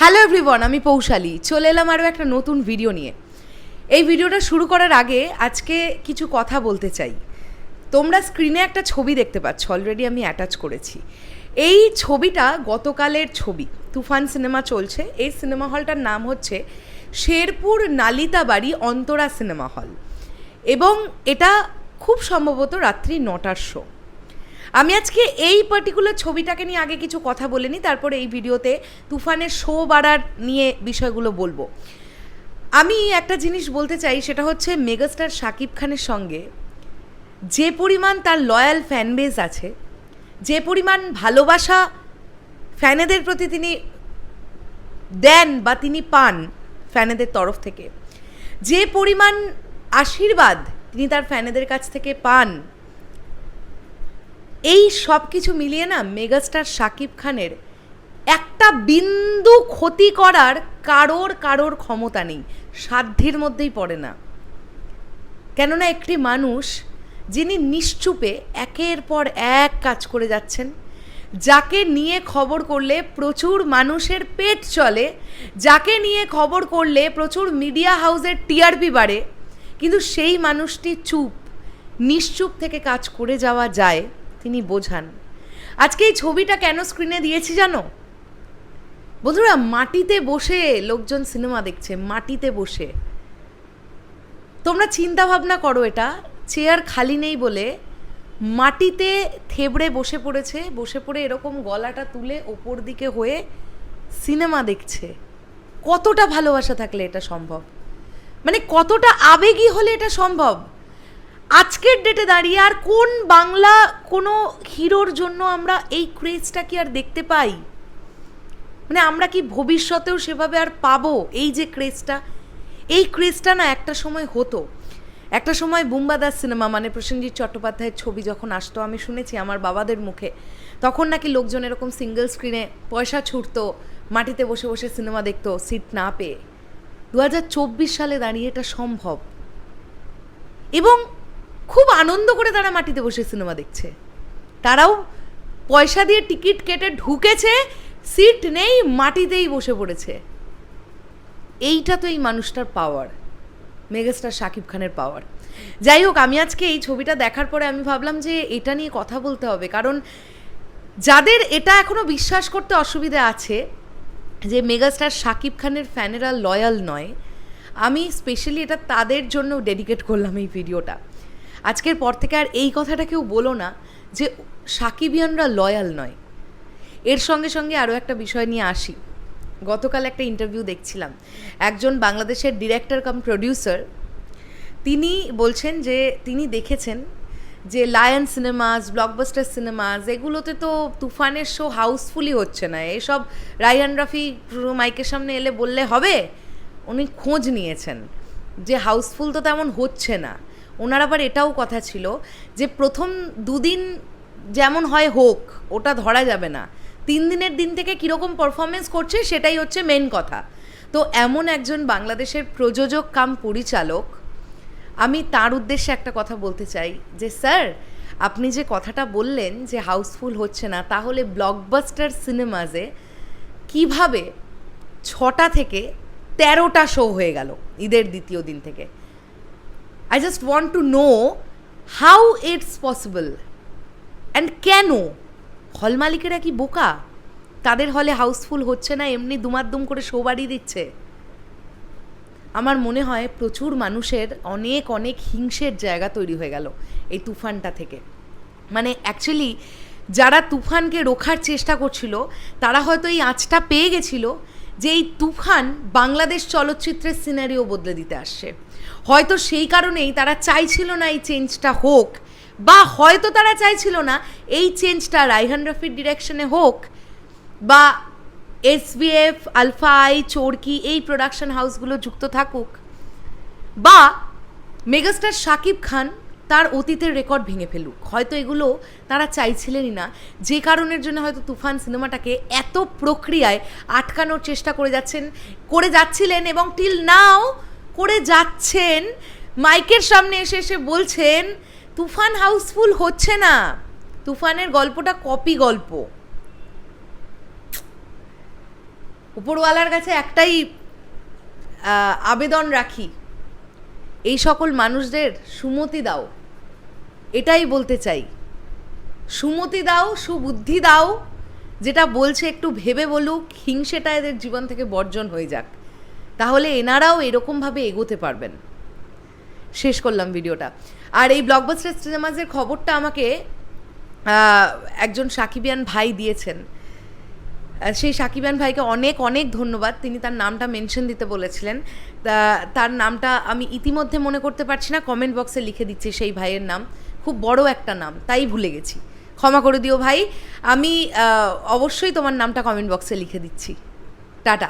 Hello everyone আমি পৌশালী। চলে এলাম আরও একটা নতুন ভিডিও নিয়ে। এই ভিডিওটা শুরু করার আগে আজকে কিছু কথা বলতে চাই। তোমরা স্ক্রিনে একটা ছবি দেখতে পাচ্ছ অলরেডি আমি অ্যাটাচ করেছি। এই ছবিটা গতকালের ছবি, তুফান সিনেমা চলছে। এই সিনেমা হলটার নাম হচ্ছে শেরপুর নালিতা বাড়ি অন্তরা সিনেমা হল এবং এটা খুব সম্ভবত রাত্রি নটার শো আমি আজকে এই পার্টিকুলার ছবিটাকে নিয়ে আগে কিছু কথা বলে নিই, তারপরে এই ভিডিওতে তুফানের শো বাড়ার নিয়ে বিষয়গুলো বলব। আমি একটা জিনিস বলতে চাই, সেটা হচ্ছে মেগাস্টার শাকিব খানের সঙ্গে যে পরিমাণ তার লয়াল ফ্যান বেস আছে, যে পরিমাণ ভালোবাসা ফ্যানেদের প্রতি তিনি দেন বা তিনি পান ফ্যানেদের তরফ থেকে, যে পরিমাণ আশীর্বাদ তিনি তার ফ্যানেদের কাছ থেকে পান এই সব কিছু মিলিয়ে না মেগাস্টার শাকিব খানের একটা বিন্দু ক্ষতি করার কারোর কারোর ক্ষমতা নেই। সাধ্যের মধ্যেই পড়ে না। কেননা একটি মানুষ যিনি নিশ্চুপে একের পর এক কাজ করে যাচ্ছেন, যাকে নিয়ে খবর করলে প্রচুর মানুষের পেট চলে, যাকে নিয়ে খবর করলে প্রচুর মিডিয়া হাউসের টিআরপি বাড়ে, কিন্তু সেই মানুষটি চুপ, নিশ্চুপ থেকে কাজ করে যাওয়া যায়। তিনি বোঝান। আজকে এই ছবিটা কেন স্ক্রিনে দিয়েছি জানো? বন্ধুরা, মাটিতে বসে লোকজন সিনেমা দেখছে, মাটিতে বসে। তোমরা চিন্তা ভাবনা করো এটা চেয়ার খালি নেই বলে মাটিতে থেবড়ে বসে পড়েছে, বসে পড়ে এরকম গলাটা তুলে ওপর দিকে হয়ে সিনেমা দেখছে। কতটা ভালোবাসা থাকলে এটা সম্ভব? মানে কতটা আবেগী হলে এটা সম্ভব? আজকের ডেটে দাঁড়িয়ে আর কোন বাংলা কোনো হিরোর জন্য আমরা এই ক্রেজটা কি আর দেখতে পাই? মানে আমরা কি ভবিষ্যতেও সেভাবে আর পাবো এই যে ক্রেজটা এই ক্রেজটা না একটা সময় হতো। একটা সময় বুম্বাদাস সিনেমা মানে প্রসেনজিৎ চট্টোপাধ্যায়ের ছবি যখন আসতো, আমি শুনেছি আমার বাবাদের মুখে, তখন নাকি লোকজন এরকম সিঙ্গেল স্ক্রিনে পয়সা ছুটতো, মাটিতে বসে বসে সিনেমা দেখতো সিট না পেয়ে। দু হাজার চব্বিশ সালে দাঁড়িয়ে এটা সম্ভব। এবং খুব আনন্দ করে তারা মাটিতে বসে সিনেমা দেখছে। তারাও পয়সা দিয়ে টিকিট কেটে ঢুকেছে, সিট নেই, মাটিতেই বসে পড়েছে। এইটা তো এই মানুষটার পাওয়ার মেগাস্টার শাকিব খানের পাওয়ার যাই হোক, আমি আজকে এই ছবিটা দেখার পরে আমি ভাবলাম যে এটা নিয়ে কথা বলতে হবে, কারণ যাদের এটা এখনও বিশ্বাস করতে অসুবিধা আছে, যে মেগাস্টার শাকিব খানের ফ্যানেরা লয়াল নয়, আমি স্পেশালি এটা তাদের জন্য ডেডিকেট করলাম এই ভিডিওটা আজকের পর থেকে আর এই কথাটা কেউ বলো না যে সাকিবিয়ানরা লয়াল নয়। এর সঙ্গে সঙ্গে আরও একটা বিষয় নিয়ে আসি। গতকাল একটা ইন্টারভিউ দেখছিলাম। একজন বাংলাদেশের ডিরেক্টর কাম প্রডিউসার তিনি বলছেন যে, তিনি দেখেছেন যে লায়ন সিনেমাস ব্লকবাস্টার সিনেমাস এগুলোতে তো তুফানের শো হাউসফুলই হচ্ছে না। এসব রাইহান রাফি মাইকের সামনে এলে বললে হবে, উনি খোঁজ নিয়েছেন। যে হাউসফুল তো তেমন হচ্ছে না। ওনার আবার এটাও কথা ছিল যে প্রথম দুদিন যেমন হয় হোক, ওটা ধরা যাবে না। তিন দিনের দিন থেকে কীরকম পারফরমেন্স করছে সেটাই হচ্ছে মেন কথা। তো এমন একজন বাংলাদেশের প্রযোজক কাম পরিচালক, আমি তার উদ্দেশ্যে একটা কথা বলতে চাই যে, স্যার, আপনি যে কথাটা বললেন যে হাউসফুল হচ্ছে না, তাহলে ব্লকবাস্টার সিনেমাজে কীভাবে ছটা থেকে তেরোটা শো হয়ে গেল ঈদের দ্বিতীয় দিন থেকে? I just want to know how it's possible and কেন? হল মালিকেরা কি বোকা? তাদের হলে হাউসফুল হচ্ছে না, এমনি দুমাদ্দুম করে শো বাড়িয়ে দিচ্ছে? আমার মনে হয় প্রচুর মানুষের অনেক অনেক হিংসের জায়গা তৈরি হয়ে গেল এই তুফানটা থেকে। মানে অ্যাকচুয়ালি যারা তুফানকে রোখার চেষ্টা করছিল, তারা হয়তো এই আঁচটা পেয়ে গেছিল যে এই তুফান বাংলাদেশ চলচ্চিত্রের সিনারিও বদলে দিতে আসছে। হয়তো সেই কারণেই তারা চাইছিল না এই চেঞ্জটা হোক, বা হয়তো তারা চাইছিল না এই চেঞ্জটা রাইহান রফির ডিরেকশনে হোক, বা এসবিএফ আলফা আই চোরকি এই প্রোডাকশন হাউসগুলো যুক্ত থাকুক, বা মেগাস্টার শাকিব খান তার অতীতের রেকর্ড ভেঙে ফেলুক। হয়তো এগুলো তারা চাইছিলেনই না। যে কারণের জন্য হয়তো তুফান সিনেমাটাকে এত প্রক্রিয়ায় আটকানোর চেষ্টা করে যাচ্ছেন, করে যাচ্ছিলেন এবং টিল নাও করে যাচ্ছেন, মাইকের সামনে এসে এসে বলছেন, তুফান হাউসফুল হচ্ছে না। তুফানের গল্পটা কপি গল্প। উপরওয়ালার কাছে একটাই আবেদন রাখি, এই সকল মানুষদের সুমতি দাও। এটাই বলতে চাই। সুমতি দাও, সুবুদ্ধি দাও, যেটা বলছে একটু ভেবে বলুক, হিংসেটা এদের জীবন থেকে বর্জন হয়ে যাক। তাহলে এনারাও এরকমভাবে এগোতে পারবেন। শেষ করলাম ভিডিওটা। আর এই ব্লকবাস্টার সিনেমাজের খবরটা আমাকে একজন সাকিবিয়ান ভাই দিয়েছেন। সেই সাকিবান ভাইকে অনেক অনেক ধন্যবাদ। তিনি তার নামটা মেনশন দিতে বলেছিলেন। তার নামটা আমি ইতিমধ্যে মনে করতে পারছি না, কমেন্ট বক্সে লিখে দিচ্ছি সেই ভাইয়ের নাম। খুব বড় একটা নাম, তাই ভুলে গেছি। ক্ষমা করে দিও ভাই। আমি অবশ্যই তোমার নামটা কমেন্ট বক্সে লিখে দিচ্ছি। টাটা।